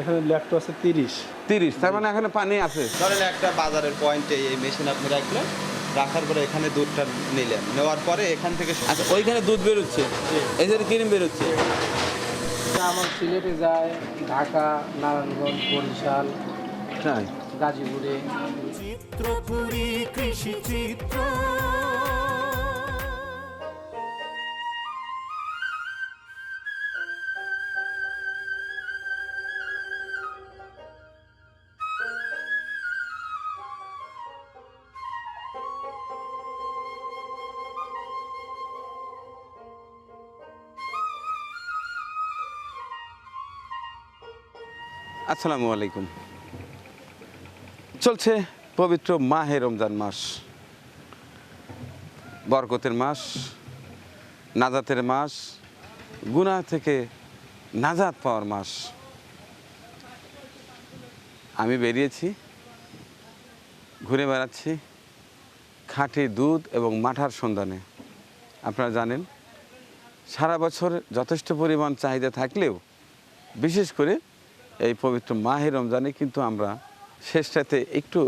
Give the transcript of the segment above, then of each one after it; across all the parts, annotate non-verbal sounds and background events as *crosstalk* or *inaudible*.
এখানে ল্যাকটো আছে তিরিশ। তিরিশ তার মানে এখানে পানি আছে। ধরেন একটা বাজারের পয়েন্টে এই মেশিন আপনি রাখলেন রাখার পরে এখানে দুধটা নিলেন। নেওয়ার পরে এখান থেকে আচ্ছা ওইখানে দুধ বেরোচ্ছে এই যে ক্রিম বেরোচ্ছে। আমার সিলেটে যায় ঢাকা নারায়ণগঞ্জ বরিশাল গাজীপুরে। চিত্রপুরী কৃষি চিত্র। আসসালামু আলাইকুম। চলছে পবিত্র মাহে রমজান মাস। বরকতের মাস, নাজাতের মাস, গুনাহ থেকে নাজাত পাওয়ার মাস। আমি বেরিয়েছি, ঘুরে বেড়াচ্ছি খাঁটি দুধ এবং মাঠার সন্ধানে। আপনারা জানেন, সারা বছর যথেষ্ট পরিমাণ চাহিদা থাকলেও বিশেষ করে এই পবিত্র মাহে রমজানে কিন্তু আমরা শেষটাতে একটু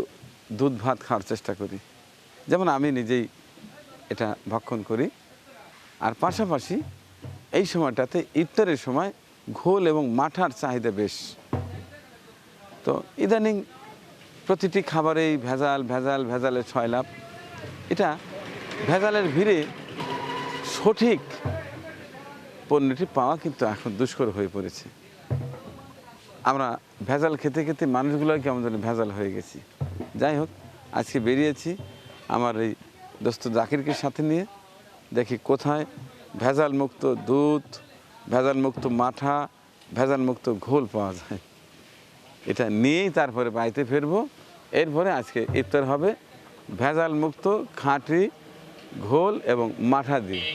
দুধ ভাত খাওয়ার চেষ্টা করি। যেমন আমি নিজেই এটা ভক্ষণ করি। আর পাশাপাশি এই সময়টাতে ইফতারের সময় ঘোল এবং মাঠার চাহিদা বেশ। তো ইদানিং প্রতিটি খাবারেই ভেজাল ভেজাল, ভেজালের ছয় লাভ এটা ভেজালের ভিড়ে সঠিক পণ্যটি পাওয়া কিন্তু এখন দুষ্কর হয়ে পড়েছে। আমরা ভেজাল খেতে খেতে মানুষগুলো যেন ভেজাল হয়ে গেছি। যাই হোক, আজকে বেরিয়েছি আমার এই দোস্ত জাকিরকে সাথে নিয়ে। দেখি কোথায় ভেজাল মুক্ত দুধ ভেজাল মুক্ত মাঠা ভেজাল মুক্ত ঘোল পাওয়া যায়। এটা নিয়েই তারপরে বাড়িতে ফিরবো। এরপরে আজকে ইফতার হবে ভেজাল মুক্ত খাঁটি ঘোল এবং মাঠা দিয়ে।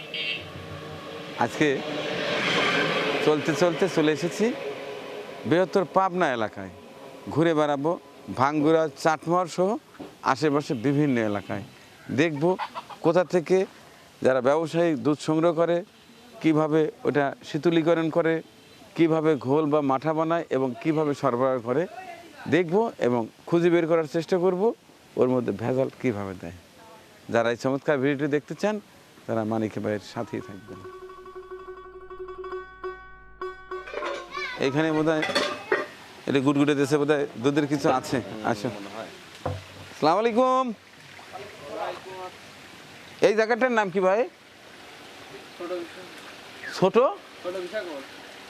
আজকে চলতে চলতে চলে এসেছি। বৃহত্তর পাবনা এলাকায়। ঘুরে বেড়াবো, ভাঙ্গুরা চাটমার সহ আশেপাশে বিভিন্ন এলাকায়। দেখব কোথা থেকে যারা ব্যবসায়ী দুধ সংগ্রহ করে, কীভাবে ওটা শীতলীকরণ করে, কীভাবে ঘোল বা মাঠা বানায় এবং কীভাবে সরবরাহ করে। দেখব এবং খুঁজে বের করার চেষ্টা করব, ওর মধ্যে ভেজাল কীভাবে দেয়। যারা এই চমৎকার ভিডিওটি দেখতে চান, তারা মানিক ভাইয়ের সাথেই থাকবেন। এখানে বোধ হয় এটা গুটগুটে দেশে বোধ হয় দুধের কিছু আছে। আসো সালাম আলাইকুম। এই জায়গাটার নাম কি ভাই? ছোট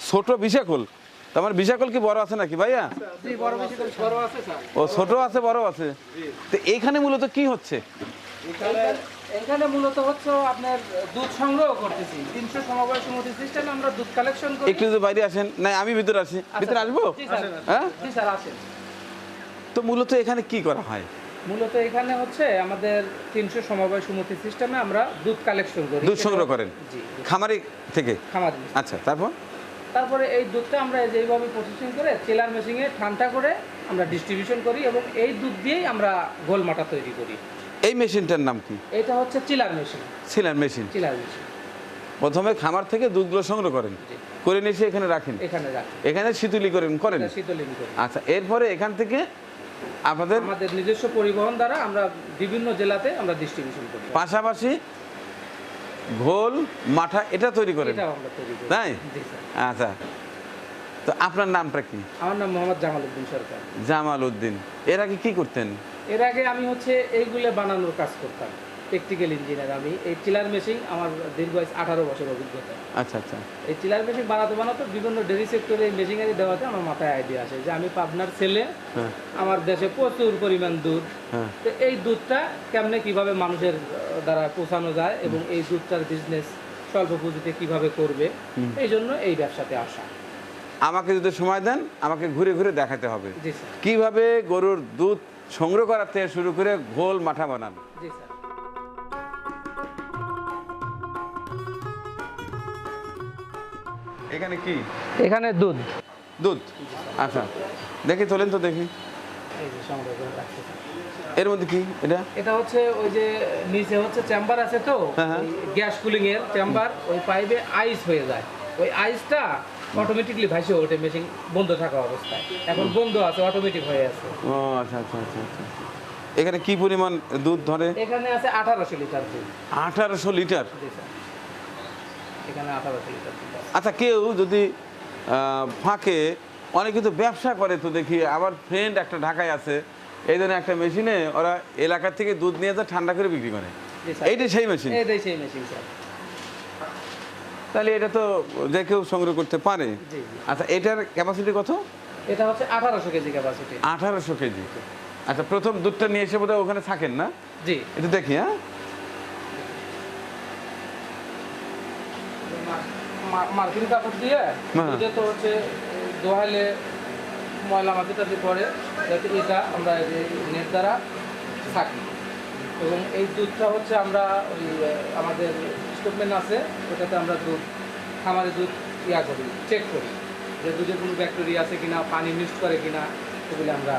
ছোট বিশাকুল তোমার বিশাকুল কি বড় আছে নাকি ভাইয়া? ও ছোট আছে বড় আছে। তো এইখানে মূলত কি হচ্ছে? এখানে মূলত হচ্ছে আপনার দুধ সংগ্রহ করতেছি। তিনশো সমবায় সমিতি সিস্টেমে আমরা দুধ কালেকশন করি। একটু যদি বাইরে আসেন। না আমি ভিতরে আসি। ভিতরে আসব? স্যার। হ্যাঁ? জি স্যার আসেন। তো মূলত এখানে কি করা হয়? মূলত এখানে হচ্ছে আমাদের তিনশো সমবায় সমিতি সিস্টেমে আমরা দুধ কালেকশন করি। দুধ সংগ্রহ করেন? জি। খামারি থেকে? খামার। আচ্ছা তারপর? তারপরে এই দুধটা আমরা যেইভাবে প্রসেসিং করে চেলার মেশিনে ঠান্ডা করে আমরা ডিস্ট্রিবিউশন করি এবং এই দুধ দিয়েই আমরা গোলমাটা তৈরি করি। এই মেশিনটার নাম কি? এটা হচ্ছে chiller machine. Chiller machine. Chiller machine. প্রথমে খামার থেকে দুধগুলো সংগ্রহ করেন। করে নিয়ে এসে এখানে রাখেন? এখানে রাখি এখানে শীতলীকরণ করেন? এটা শীতলীন করি। আচ্ছা এরপরে এখান থেকে আপনাদের আমাদের নিজস্ব পরিবহন দ্বারা আমরা বিভিন্ন জেলাতে আমরা ডিস্ট্রিবিউশন করি পাশাপাশি ঘোল মাঠা এটা তৈরি করেন? এটাও আমরা তৈরি করি। তাই? আচ্ছা তো আপনার নামটা কি? আমার নাম মোহাম্মদ জামাল উদ্দিন সরকার। জামাল উদ্দিন। এর আগে কি করতেন? এর আগে আমি হচ্ছে এইগুলো বানানোর কাজ করতাম। টেকনিক্যাল ইঞ্জিনিয়ার আমি। এই চিলার মেশিন আমার দীর্ঘ আঠারো বছর অভিজ্ঞতা। আচ্ছা আচ্ছা। এই চিলার মেশিন বানাতে বানাতে বিভিন্ন ডেরি সেক্টরে এই মেশিনারি দেওয়াতে আমার মাথায় আইডিয়া আসে যে আমি পাবনার ছেলে হ্যাঁ। আমার দেশে প্রচুর পরিমাণ দুধ। হ্যাঁ। তো এই দুধটা কেমনে কীভাবে মানুষের দ্বারা পৌঁছানো যায় এবং এই দুধটার বিজনেস স্বল্প পুঁজিতে কীভাবে করবে এই জন্য এই ব্যবসাতে আসা। আমাকে যদি সময় দেন আমাকে ঘুরে ঘুরে দেখাতে হবে। কীভাবে গরুর দুধ সংগ্রহ করার থেকে শুরু করে ঘোল মাঠা বানান। জি স্যার। এখানে কি? এখানে দুধ। দুধ? আচ্ছা। দেখি তোলেন তো দেখি। এর মধ্যে কি এটা? এটা হচ্ছে ওই যে নিচে হচ্ছে চেম্বার আছে তো হ্যাঁ, হ্যাঁ। গ্যাস কুলিং এর চেম্বার ওই পাইপে আইস হয়ে যায়। ওই আইসটা অটোমেটিকলি ভাইসে ওঠে মেশিন বন্ধ থাকা অবস্থায়। এখন বন্ধ আছে অটোমেটিক হয়ে আছে। ও আচ্ছা আচ্ছা আচ্ছা আচ্ছা এখানে কি পরিমাণ দুধ ধরে? এখানে আছে আঠারোশো লিটার দুধ। আঠারোশো লিটার? এখানে আঠারোশো লিটার আচ্ছা কেউ যদি ফাঁকে অনেকে তো ব্যবসা করে তো দেখি আমার ফ্রেন্ড একটা ঢাকায় আছে এই জন্য একটা মেশিনে ওরা এলাকা থেকে দুধ নিয়ে যায় ঠান্ডা করে বিক্রি করে। এইটাই সেই মেশিন এটাই সেই মেশিন স্যার। তাহলে এটা তো যে কেউ সংগ্রহ করতে পারে। আচ্ছা এটার ক্যাপাসিটি কত? এটা হচ্ছে আঠারোশো কেজি ক্যাপাসিটি আঠারোশো কেজি। আচ্ছা প্রথম দুধটা নিয়ে এসে বোধহয় ওখানে থাকেন না? জি। এটা দেখি হ্যাঁ। মার্কিন কাপড় দিয়ে হ্যাঁ। দুধে তো হচ্ছে দোহাইলে ময়লা মাটিটা দিয়ে পরে যাতে এটা আমরা নেট দ্বারা থাকি। এবং এই দুধটা হচ্ছে আমরা ওই আমাদের স্টোভমেন আছে, ওটাতে আমরা দুধ, খামারে দুধ ইয়া করি চেক করি যে দুধে কোনো ব্যাকটেরিয়া আছে কিনা, পানি মিক্সড করে কিনা, এগুলো আমরা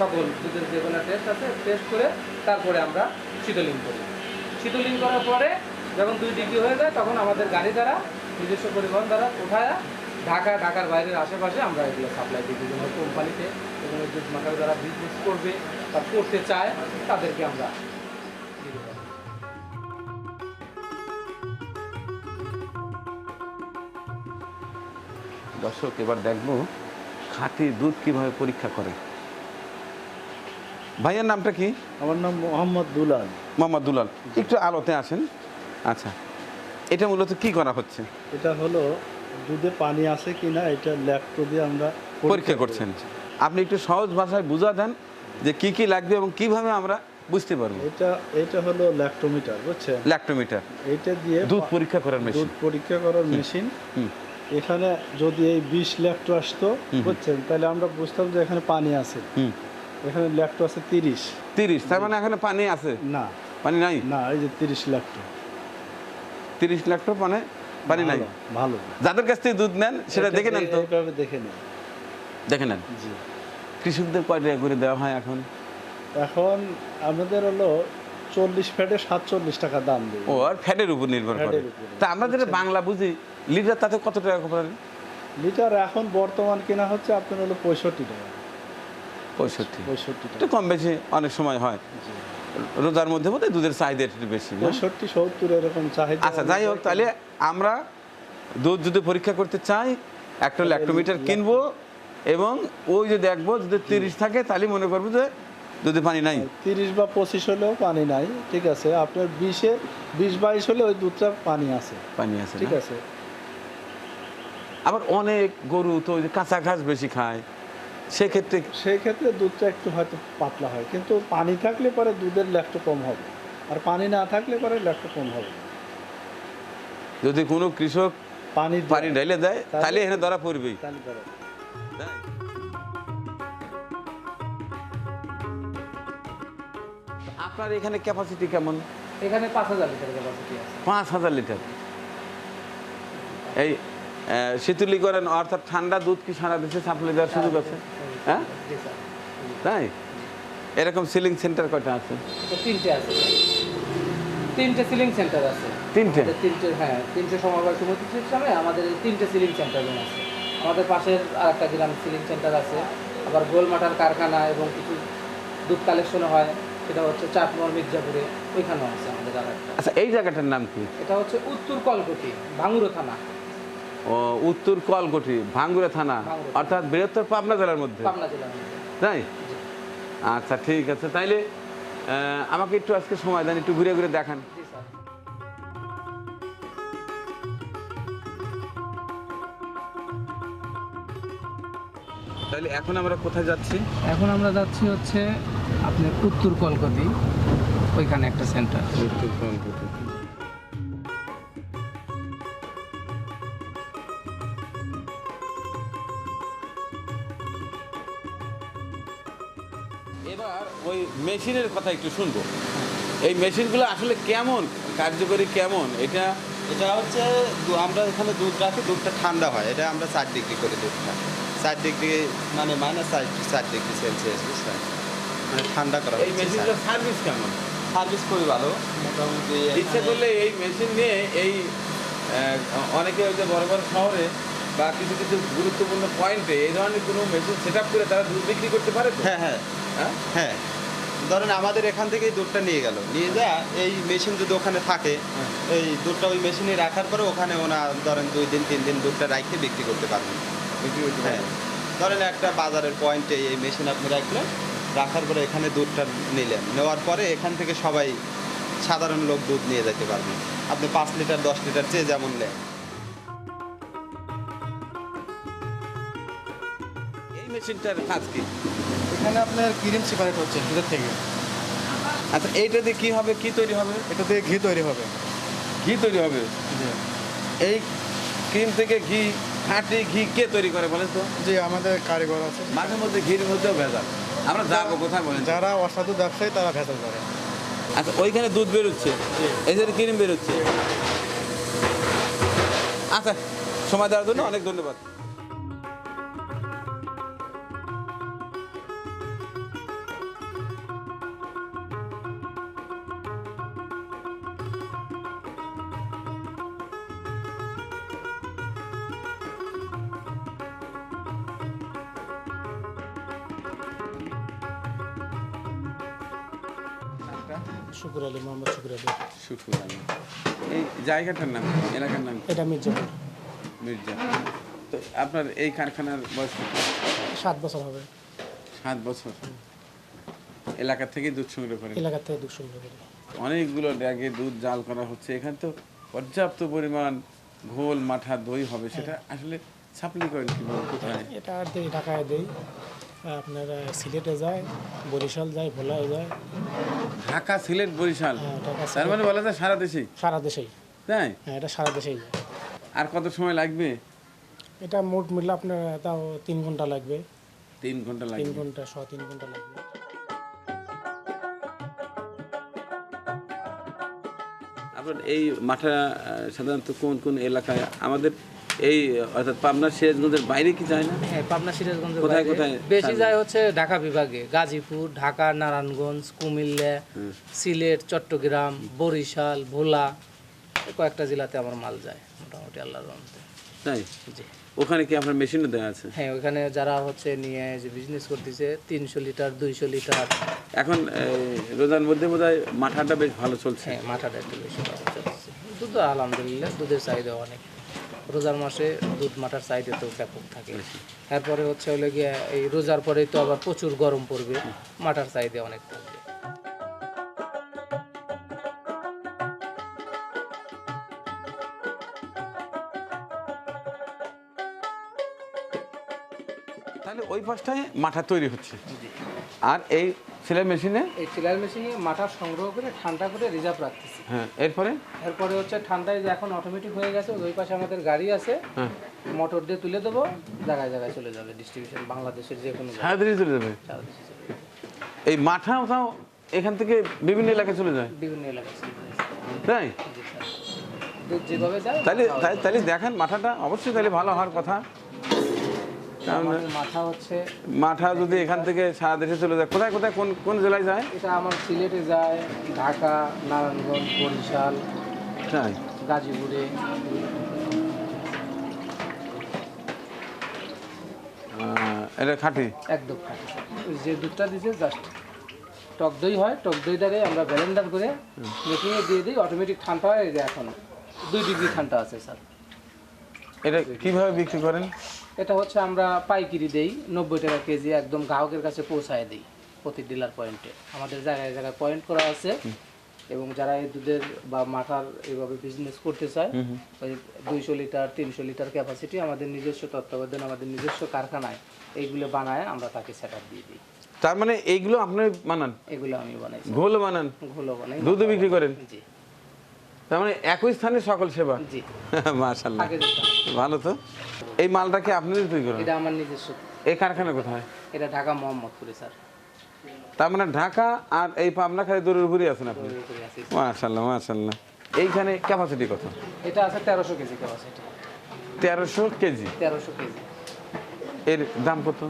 সকল দুধের যেগুলো টেস্ট আছে টেস্ট করে তারপরে আমরা শীতলিং করি। শীতলিং করার পরে যখন দুই ডিগ্রি হয়ে যায়, তখন আমাদের গাড়ি দ্বারা, নিজস্ব পরিবহন দ্বারা উঠায় ঢাকা, ঢাকার বাইরের আশেপাশে আমরা এগুলো সাপ্লাই দিই। বিভিন্ন কোম্পানিতে এবং দুধ মাখার যারা বিজনেস করবে বা করতে চায়, তাদেরকে আমরা দর্শক এবার দেখব খাঁটি দুধ কীভাবে পরীক্ষা করে। ভাইয়ের নামটা কি? আমার নাম মোহাম্মদ দুলাল। মোহাম্মদ দুলাল। একটু আলোতে আসেন। আচ্ছা এটা মূলত কি করা হচ্ছে? এটা হলো দুধে পানি আছে কি না এটা ল্যাপটপ দিয়ে আমরা পরীক্ষা করছেন। আপনি একটু সহজ ভাষায় বুঝা দেন যে কি কি লাগবে এবং কীভাবে আমরা বুঝতে পারব। এটা এটা হলো ল্যাক্টোমিটার বুঝছেন? ল্যাক্টোমিটার। এটা দিয়ে দুধ পরীক্ষা করার দুধ পরীক্ষা করার মেশিন। হুম। এখানে যদি এই বিশ ল্যাক্টো আসতো বুঝছেন? তাহলে আমরা বুঝতাম যে এখানে পানি আছে। এখানে ল্যাক্টো আছে তিরিশ। তিরিশ তার মানে এখানে পানি আছে? না। পানি নাই? না এই যে তিরিশ ল্যাক্টো তিরিশ টাকা মানে পানি নাই? ভালো, যাদের কাছ থেকে দুধ নেন সেটা দেখে নেন তো। দেখে নেন। দেখে নেন? জি। কৃষকদের কয় টাকা করে দেওয়া হয় এখন? এখন আমাদের হলো চল্লিশ ফ্যাটে সাতচল্লিশ টাকা দাম দেবে। ও আর ফ্যাটের উপর নির্ভর করে। তা আমরা যেটা বাংলা বুঝি লিটার তাতে কত টাকা করে লিটার এখন বর্তমান কেনা হচ্ছে আপনার হলো পঁয়ষট্টি টাকা। পঁয়ষট্টি। পঁয়ষট্টি একটু কম বেশি অনেক সময় হয়। রোজার মধ্যে বোধ দুধের চাহিদা একটু বেশি? পঁয়ষট্টি সত্তর এরকম চাহিদা আচ্ছা যাই হোক তাহলে আমরা দুধ যদি পরীক্ষা করতে চাই একটা ল্যাক্টোমিটার কিনবো এবং ওই যে দেখব যদি তিরিশ থাকে তাহলে মনে করব যে দুধে পানি নাই। তিরিশ বা পঁচিশ হলেও পানি নাই ঠিক আছে? আপনার বিশে বিশ বাইশ হলে ওই দুধটা পানি আছে। পানি আছে ঠিক আছে? আবার অনেক গরু তো ওই কাঁচা ঘাস বেশি খায়। সেক্ষেত্রে সেই ক্ষেত্রে দুধটা একটু হয়তো পাতলা হয় কিন্তু পানি থাকলে পরে দুধের ল্যাক্টো কম হবে। আর পানি না থাকলে পরে ল্যাক্টো কম হবে। যদি কোনো কৃষক পানি পানি ঢেলে দেয় তাহলে এখানে ধরা পড়বেই? আপনার এখানে ক্যাপাসিটি কেমন? এখানে পাঁচ হাজার লিটার ক্যাপাসিটি আছে। পাঁচ হাজার লিটার। এই শীতলীকরণ অর্থাৎ ঠান্ডা দুধ কি সারা দেশে সাপ্লাই দেওয়ার সুযোগ আছে? হ্যাঁ? তাই? এরকম সিলিং সেন্টার কয়টা আছে? তিনটে আছে তিনটে সিলিং সেন্টার আছে। তিনটে? তিনটে হ্যাঁ তিনটে সমবায় সমিতি সিস্টেমে আমাদের তিনটে সিলিং সেন্টার আছে। আমাদের পাশের আর একটা গ্রাম সিলিং সেন্টার আছে। আবার গোলমাটার কারখানা এবং কিছু দুধ কালেকশন হয়। সেটা হচ্ছে চাটমোর মির্জাপুরে। ওইখানেও আছে আমাদের আর একটা আচ্ছা এই জায়গাটার নাম কি? এটা হচ্ছে উত্তর কলকটি ভাঙ্গুরো থানা। উত্তর কলকটি ভাঙ্গুরা থানা অর্থাৎ বৃহত্তর পাবনা জেলার মধ্যে। তাই? আচ্ছা ঠিক আছে। তাইলে আমাকে একটু আজকে সময় দেন একটু ঘুরে ঘুরে দেখান। তাহলে এখন আমরা কোথায় যাচ্ছি? এখন আমরা যাচ্ছি হচ্ছে আপনার উত্তর কলকাতি ওইখানে একটা সেন্টার উত্তর কলকাতা মেশিনের কথা একটু শুনব। এই মেশিনগুলো আসলে কেমন? কার্যকরী কেমন? এটা এটা হচ্ছে আমরা এখানে দুধ রাখি দুধটা ঠান্ডা হয়। এটা আমরা চার ডিগ্রি করে দুধটা চার ডিগ্রি মানে মাইনাস চার চার ডিগ্রি সেলসিয়াস বুঝলেন মানে ঠান্ডা করা এই মেশিনটার সার্ভিস কেমন? সার্ভিস খুবই ভালো। মোটামুটি ইচ্ছা করলে এই মেশিন নিয়ে এই অনেকে ওই যে বড় বড় শহরে বা কিছু কিছু গুরুত্বপূর্ণ পয়েন্টে এই ধরনের কোনো মেশিন সেট করে তারা দুধ বিক্রি করতে পারে হ্যাঁ হ্যাঁ। হ্যাঁ? হ্যাঁ। ধরেন আমাদের এখান থেকেই দুধটা নিয়ে গেল। নিয়ে যা এই মেশিন যদি ওখানে থাকে এই দুধটা ওই মেশিনে রাখার পরে ওখানে ওনা ধরেন দুই দিন তিন দিন দুধটা রাখতে বিক্রি করতে পারবেন। বিক্রি করতে হ্যাঁ। ধরেন একটা বাজারের পয়েন্টে এই মেশিন আপনি রাখলেন রাখার পরে এখানে দুধটা নিলেন। নেওয়ার পরে এখান থেকে সবাই সাধারণ লোক দুধ নিয়ে যেতে পারবেন। আপনি পাঁচ লিটার দশ লিটার চেয়ে যেমন নেন। মেশিনটার কাজ কি? এখানে আপনার ক্রিম সেপারেট হচ্ছে দুধের থেকে। আচ্ছা এইটা দিয়ে কি হবে? কি তৈরি হবে? এটা দিয়ে ঘি তৈরি হবে। ঘি তৈরি হবে? এই ক্রিম থেকে ঘি খাঁটি ঘি কে তৈরি করে বলেন তো? যে আমাদের কারিগর আছে। মাঝে মধ্যে ঘির মধ্যেও ভেজাল। আমরা যাব কোথায় বলেন? যারা অসাধু ব্যবসায়ী তারা ভেজাল করে। আচ্ছা ওইখানে দুধ বেরোচ্ছে। এই যে ক্রিম বেরোচ্ছে। আচ্ছা সময় দেওয়ার জন্য অনেক ধন্যবাদ। শুকুর আলী মোহাম্মদ শুকুর আলী। শুক্র এই জায়গাটার নাম এলাকার নাম এটা মির্জাপুর। মির্জা। তো আপনার এই কারখানার বয়স সাত বছর হবে। সাত বছর। এলাকা থেকে দুধ সংগ্রহ করেন এলাকার থেকে দুশো কিলো করে। অনেকগুলো ড্যাগে দুধ জাল করা হচ্ছে। এখানে তো পর্যাপ্ত পরিমাণ ঘোল মাঠা দই হবে। সেটা আসলে সাপ্লাই করেন কীভাবে? কোথায়? এটা আর দেই ঢাকায় দেই। আপনার সিলেটে যায় বরিশাল যায় ভোলায় যায়। ঢাকা সিলেট বরিশাল? হ্যাঁ, ঢাকা, তার মানে বলা যায় সারা দেশেই? সারা দেশেই। তাই? হ্যাঁ এটা সারা দেশেই যায়। আর কত সময় লাগবে? এটা মোট মিললে আপনার তাও তিন ঘণ্টা লাগবে। তিন ঘণ্টা তিন লাগবে ঘণ্টা ছ তিন ঘণ্টা লাগবে। আপনার এই মাঠা আহ, সাধারণত কোন কোন এলাকায়? আমাদের এই অর্থাৎ পাবনা সিরাজগঞ্জের বাইরে কি যায় না? হ্যাঁ পাবনা সিরাজগঞ্জ কোথায় কোথায় বেশি যায় হচ্ছে ঢাকা বিভাগে। গাজীপুর ঢাকা নারায়ণগঞ্জ কুমিল্লা সিলেট চট্টগ্রাম বরিশাল ভোলা কয়েকটা জেলাতে আমার মাল যায় মোটামুটি আল্লাহর রহমতে। তাই? জি। ওখানে কি আপনার মেশিনও দেওয়া আছে? হ্যাঁ ওখানে যারা হচ্ছে নিয়ে যে বিজনেস করতেছে তিনশো লিটার দুইশো লিটার। এখন রোজার মধ্যে বোধ হয় মাঠাটা বেশ ভালো চলছে। হ্যাঁ মাথাটা একটু বেশি ভালো চলছে। দুধ আলহামদুলিল্লাহ দুধের চাহিদা অনেক। রোজার মাসে দুধ মাটার চাহিদা তো ব্যাপক থাকে। তারপরে হচ্ছে হলে গিয়ে এই রোজার পরেই তো আবার প্রচুর গরম পড়বে মাটার সাইডে অনেক থাকবে তাহলে ওই পাশটায় মাঠা তৈরি হচ্ছে। আর এই সেলাই মেশিনে? এই চিলার মেশিনে মাঠা সংগ্রহ করে ঠান্ডা করে রিজার্ভ রাখতেছি। হ্যাঁ এরপরে? এরপরে হচ্ছে ঠান্ডায় যে এখন অটোমেটিক হয়ে গেছে ওই পাশে আমাদের গাড়ি আছে। হ্যাঁ। মোটর দিয়ে তুলে দেবো জায়গায় জায়গায় চলে যাবে ডিস্ট্রিবিউশন বাংলাদেশের যে কোনো জায়গায়, সারা দিনই চলে যাবে। এই মাঠা তাও এখান থেকে বিভিন্ন এলাকায় চলে যায়? বিভিন্ন এলাকায় তাই? জি যেভাবে যায় তাহলে তাহলে দেখেন মাথাটা অবশ্যই তাহলে ভালো হওয়ার কথা। কারণ মাথা হচ্ছে মাঠা যদি এখান থেকে সারা দেশে চলে যায় কোথায় কোথায় কোন কোন জেলায় যায়? এটা আমার সিলেটে যায় ঢাকা নারায়ণগঞ্জ বরিশাল তাই? গাজীপুরে। এটা খাঁটি? একদম খাঁটি। যে দুধটা দিছে জাস্ট টক দই হয় টক দইটারে আমরা ব্যালেন্ডার করে মেশিনে দিয়ে দিই অটোমেটিক ঠান্ডা হয়ে যায় এখন। দুই ডিগ্রি ঠান্ডা আছে স্যার এটা কীভাবে বিক্রি করেন? এটা হচ্ছে আমরা পাইকিরি দেই নব্বই টাকা কেজি একদম গ্রাহকের কাছে পৌঁছায় দিই প্রতি ডিলার পয়েন্টে। আমাদের জায়গায় জায়গায় পয়েন্ট করা আছে এবং যারা এই দুধের বা মাথার এইভাবে বিজনেস করতে চায় ওই দুইশো লিটার তিনশো লিটার ক্যাপাসিটি আমাদের নিজস্ব তত্ত্বাবধান আমাদের নিজস্ব কারখানায় এইগুলো বানায় আমরা তাকে সেট দিয়ে দিই। তার মানে এইগুলো আপনি বানান? এগুলো আমি বানাই ঘোল বানান? ঘুলো বানাই। দুধও বিক্রি করেন? জি। তার মানে একই স্থানে সকল সেবা? জি। *laughs* ভালো তো? এই মালটাকে আপনাদের তৈরি করেন? এটা আমার নিজস্ব। এই কারখানা কোথায়? এটা ঢাকা মোহাম্মদপুরে স্যার। তার মানে ঢাকা আর এই পাবনা খালি দূরের উপরই আছেন আপনি। মাশাল্লাহ মাশাল্লাহ এইখানে ক্যাপাসিটি কত? এটা আছে তেরোশো কেজি ক্যাপাসিটি তেরোশো কেজি? তেরোশো কেজি। এর দাম কত?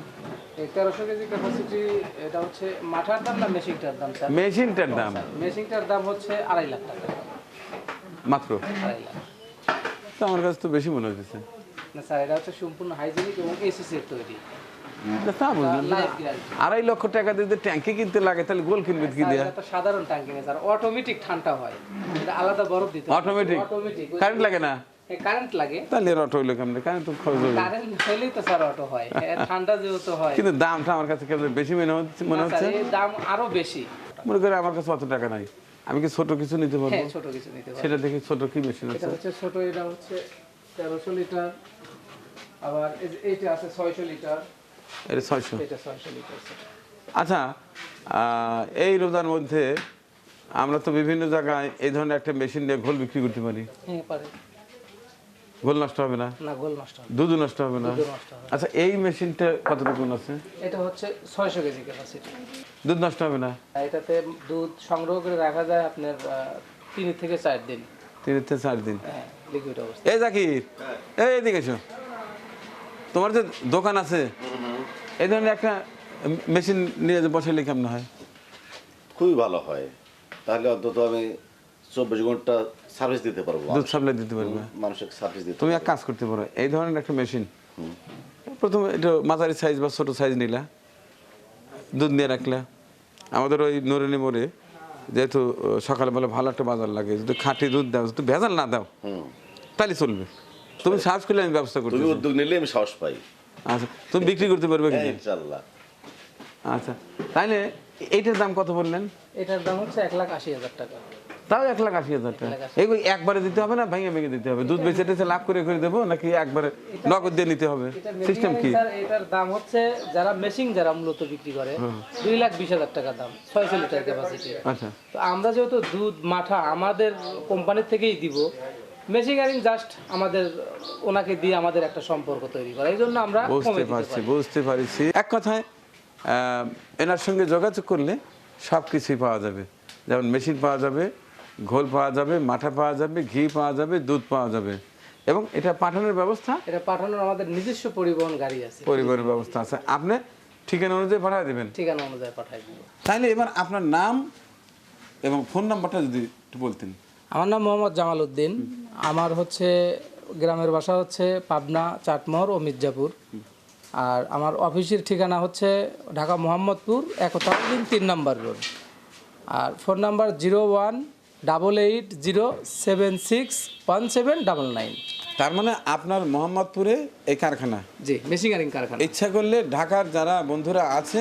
এই তেরোশো কেজি ক্যাপাসিটি এটা হচ্ছে মাঠার দাম না মেশিনটার দাম স্যার? মেশিনটার দাম। মেশিনটার দাম হচ্ছে আড়াই লাখ টাকা। মাত্র? তো আমার কাছে তো বেশি মনে হচ্ছে না স্যার এটা হচ্ছে সম্পূর্ণ হাইজেনিক এবং এসএসের তৈরি। তা বুঝলাম। আড়াই লক্ষ টাকা দিয়ে ট্যাঙ্কি কিনতে লাগে তাহলে গোল কিনবে কি দেয়া? সাধারণ ট্যাঙ্কি না স্যার অটোমেটিক ঠান্ডা হয়। এটা আলাদা বরফ দিতে অটোমেটিক কারেন্ট লাগে না? কারেন্ট লাগে। তাহলে অটো হইল কেমন? কারেন্ট খরচ হবে কারেন্ট হলেই তো স্যার অটো হয়। ঠান্ডা যেহেতু হয়। কিন্তু দামটা আমার কাছে কেমন বেশি মনে হচ্ছে মনে হচ্ছে? দাম আরও বেশি। মনে করে আমার কাছে অত টাকা নাই। আমি কি ছোট কিছু নিতে পারব? হ্যাঁ ছোট কিছু নিতে পারব। সেটা দেখি ছোট কি মেশিন আছে। এটা হচ্ছে ছোট এটা হচ্ছে 1300 লিটার। আবার এইটা আছে ছয়শো লিটার। এটা ছয়শো। এটা ছয়শো লিটার আচ্ছা এই রোজার মধ্যে আমরা তো বিভিন্ন জায়গায় এই ধরনের একটা মেশিন দিয়ে ঘোল বিক্রি করতে পারি। হ্যাঁ পারে। ঘোল নষ্ট হবে না? না গোল নষ্ট হবে দুধ নষ্ট হবে না। আচ্ছা এই মেশিনটা কতটুকু আছে? এটা হচ্ছে ছয়শো কেজি ক্যাপাসিটি দুধ নষ্ট হবে না? এটাতে দুধ সংগ্রহ করে রাখা যায় আপনার আহ, তিন থেকে চার দিন। তিন থেকে চার দিন? হ্যাঁ লিকুইড অবস্থা এই জাকির এই এদিকে এসো। তোমার যে দোকান আছে এই ধরনের একটা মেশিন নিয়ে বসাইলে কেমন হয়? খুবই ভালো হয়। তাহলে অন্তত আমি চব্বিশ ঘণ্টা সার্ভিস দিতে পারব। দুধ সাপ্লাই দিতে পারবে। মানুষের সার্ভিস দিতে তুমি এক কাজ করতে পারো এই ধরনের একটা মেশিন প্রথমে এটা মাঝারি সাইজ বা ছোট সাইজ নিলা। দুধ নিয়ে রাখলা। আমাদের ওই নরেনি মোড়ে যেহেতু সকালবেলা ভালো একটা বাজার লাগে যদি খাঁটি দুধ দাও যদি ভেজাল না দাও তাহলে চলবে। তুমি সাহস করলে আমি ব্যবস্থা করতে তুমি উদ্যোগ নিলে আমি সাহস পাই। আচ্ছা তুমি বিক্রি করতে পারবে কি ইনশাল্লাহ আচ্ছা তাইলে এইটার দাম কত বললেন? এটার দাম হচ্ছে এক লাখ আশি হাজার টাকা। তাও এক লাখ আশি হাজার টাকা। এগুলো একবারে দিতে হবে না ভেঙে ভেঙে দিতে হবে। দুধ বেচে টেচে লাভ করে করে দেবো নাকি একবারে নগদ দিয়ে নিতে হবে? সিস্টেম কি? এটার দাম হচ্ছে যারা মেশিং যারা মূলত বিক্রি করে দুই লাখ বিশ হাজার টাকা দাম ছয়শো লিটার ক্যাপাসিটি আচ্ছা। তো আমরা যেহেতু দুধ মাঠা আমাদের কোম্পানির থেকেই দিব মেশিনারিং জাস্ট আমাদের ওনাকে দিয়ে আমাদের একটা সম্পর্ক তৈরি করা। এই জন্য আমরা বুঝতে পারছি বুঝতে পারছি। এক কথায় এনার সঙ্গে যোগাযোগ করলে সব কিছুই পাওয়া যাবে। যেমন মেশিন পাওয়া যাবে ঘোল পাওয়া যাবে মাঠা পাওয়া যাবে ঘি পাওয়া যাবে দুধ পাওয়া যাবে। এবং এটা পাঠানোর ব্যবস্থা? এটা পাঠানোর আমাদের নিজস্ব পরিবহন গাড়ি আছে। পরিবহনের ব্যবস্থা আছে। আপনি ঠিকানা অনুযায়ী পাঠিয়ে দেবেন। ঠিকানা অনুযায়ী পাঠাই দিব। তাহলে এবার আপনার নাম এবং ফোন নাম্বারটা যদি একটু বলতেন। আমার নাম মোহাম্মদ জামাল উদ্দিন। আমার হচ্ছে গ্রামের বাসা হচ্ছে পাবনা চাটমোহর ও মির্জাপুর। আর আমার অফিসের ঠিকানা হচ্ছে ঢাকা মোহাম্মদপুর একতাউদ্দিন তিন নম্বর রোড। আর phone number zero one double eight zero seven six one seven double nine তার মানে আপনার মোহাম্মদপুরে এই কারখানা। জি মেশিনারিং কারখানা। ইচ্ছা করলে ঢাকার যারা বন্ধুরা আছে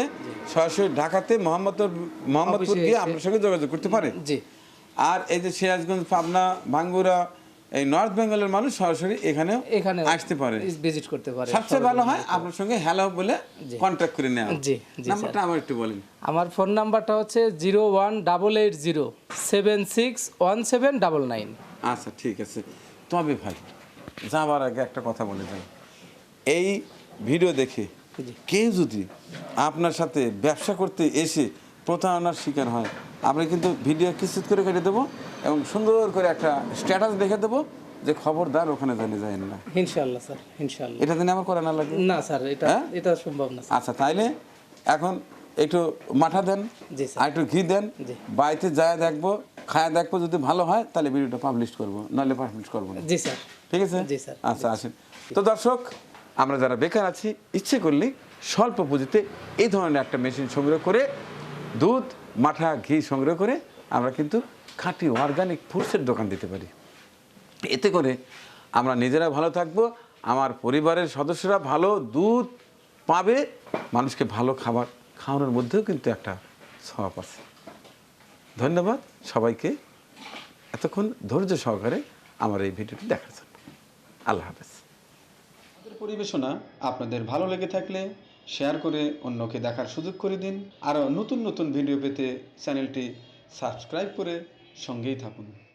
সরাসরি ঢাকাতে মোহাম্মদপুর মোহাম্মদপুর দিয়ে গিয়ে আপনার সঙ্গে যোগাযোগ করতে পারে? জি। আর এই যে সিরাজগঞ্জ পাবনা ভাঙ্গুরা এই নর্থ বেঙ্গলের মানুষ সরাসরি এখানে এখানে আসতে পারে। ভিজিট করতে পারে সবচেয়ে ভালো হয় আপনার সঙ্গে হ্যালো বলে কন্ট্যাক্ট করে নেওয়া। জি, জি, নাম্বারটা আমার একটু বলেন। আমার ফোন নাম্বারটা হচ্ছে zero one double eight zero seven six one seven double nine আচ্ছা ঠিক আছে। তবে ভাই যাওয়ার আগে একটা কথা বলে যাই। এই ভিডিও দেখে। কেউ যদি আপনার সাথে ব্যবসা করতে এসে প্রতারণার শিকার হয় আমরা কিন্তু ভিডিও কিস্তিত করে কেটে দেবো। এবং সুন্দর করে একটা স্ট্যাটাস দেখে দেবো যে খবরদার ওখানে জানি যায় না ইনশাল্লাহ স্যার ইনশাল্লাহ এটা জানি আমার করা না লাগে না স্যার এটা হ্যাঁ? এটা সম্ভব না আচ্ছা তাইলে এখন একটু মাঠা দেন। আর একটু ঘি দেন। বাড়িতে যায় দেখব খায়া দেখব যদি ভালো হয় তাহলে ভিডিওটা পাবলিশ করব নাহলে পাবলিশ করব না জি স্যার ঠিক আছে জি, স্যার। আচ্ছা আসেন তো দর্শক আমরা যারা বেকার আছি ইচ্ছে করলে স্বল্প পুঁজিতে এই ধরনের একটা মেশিন সংগ্রহ করে দুধ মাঠা ঘি সংগ্রহ করে আমরা কিন্তু খাঁটি অর্গানিক ফুডসের দোকান দিতে পারি। এতে করে আমরা নিজেরা ভালো থাকব, আমার পরিবারের সদস্যরা ভালো দুধ পাবে, মানুষকে ভালো খাবার খাওয়ানোর মধ্যেও কিন্তু একটা স্বভাব আছে। ধন্যবাদ সবাইকে। এতক্ষণ ধৈর্য সহকারে আমার এই ভিডিওটি দেখার জন্য। আল্লাহ হাফেজ। আমাদের পরিবেশনা আপনাদের ভালো লেগে থাকলে শেয়ার করে অন্যকে দেখার সুযোগ করে দিন। আরও নতুন নতুন ভিডিও পেতে চ্যানেলটি সাবস্ক্রাইব করে সঙ্গেই থাকুন।